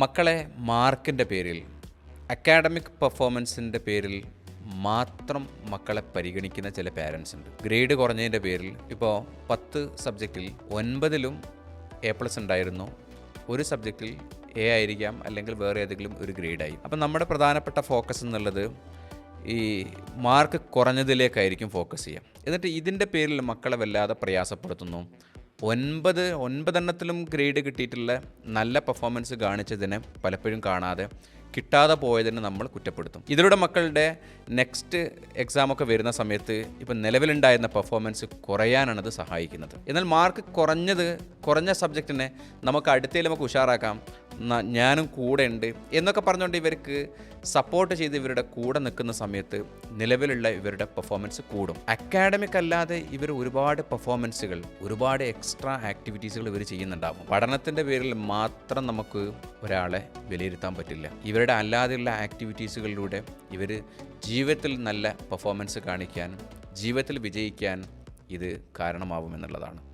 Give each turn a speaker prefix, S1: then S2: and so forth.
S1: മക്കളെ മാർക്കിന്റെ പേരിൽ അക്കാഡമിക് പെർഫോമൻസിന്റെ പേരിൽ മാത്രം മക്കളെ പരിഗണിക്കുന്ന ചില പാരൻസ് ഉണ്ട്. ഗ്രേഡ് കുറഞ്ഞതിന്റെ പേരിൽ ഇപ്പോൾ പത്ത് സബ്ജക്റ്റിൽ ഒൻപതിലും എ പ്ലസ് ഉണ്ടായിരുന്നു. ഒരു സബ്ജക്റ്റിൽ എ ആയിരിക്കാം അല്ലെങ്കിൽ വേറെ ഏതെങ്കിലും ഒരു ഗ്രേഡായി അപ്പം നമ്മുടെ പ്രധാനപ്പെട്ട ഫോക്കസ് എന്നുള്ളത് ഈ മാർക്ക് കുറഞ്ഞതിലേക്കായിരിക്കും ഫോക്കസ് ചെയ്യുക. എന്നിട്ട് ഇതിന്റെ പേരിൽ മക്കളെ വല്ലാതെ പ്രയാസപ്പെടുത്തുന്നു. ഒൻപത് ഒൻപതെണ്ണത്തിലും ഗ്രേഡ് കിട്ടിയിട്ടുള്ള നല്ല പെർഫോമൻസ് കാണിച്ചതിന് പലപ്പോഴും കാണാതെ കിട്ടാതെ പോയതിന് നമ്മൾ കുറ്റപ്പെടുത്തും. ഇതിലൂടെ മക്കളുടെ നെക്സ്റ്റ് എക്സാമൊക്കെ വരുന്ന സമയത്ത് ഇപ്പം നിലവിലുണ്ടായിരുന്ന പെർഫോമൻസ് കുറയാനാണ് അത് സഹായിക്കുന്നത്. എന്നാൽ മാർക്ക് കുറഞ്ഞത് കുറഞ്ഞ സബ്ജക്റ്റിനെ നമുക്ക് അടുത്തേലും നമുക്ക് ഉഷാറാക്കാം. ഞാനും കൂടെ ഉണ്ട് എന്നൊക്കെ പറഞ്ഞുകൊണ്ട് ഇവർക്ക് സപ്പോർട്ട് ചെയ്ത് ഇവരുടെ കൂടെ നിൽക്കുന്ന സമയത്ത് നിലവിലുള്ള ഇവരുടെ പെർഫോമൻസ് കൂടും. അക്കാഡമിക് അല്ലാതെ ഇവർ ഒരുപാട് പെർഫോമൻസുകൾ ഒരുപാട് എക്സ്ട്രാ ആക്ടിവിറ്റീസുകൾ ഇവർ ചെയ്യുന്നുണ്ടാവും. പഠനത്തിന്റെ പേരിൽ മാത്രം നമുക്ക് ഒരാളെ വിലയിരുത്താൻ പറ്റില്ല. ഇവരുടെ അല്ലാതെയുള്ള ആക്ടിവിറ്റീസുകളിലൂടെ ഇവർ ജീവിതത്തിൽ നല്ല പെർഫോമൻസ് കാണിക്കാൻ ജീവിതത്തിൽ വിജയിക്കാൻ ഇത് കാരണമാവുമെന്നുള്ളതാണ്.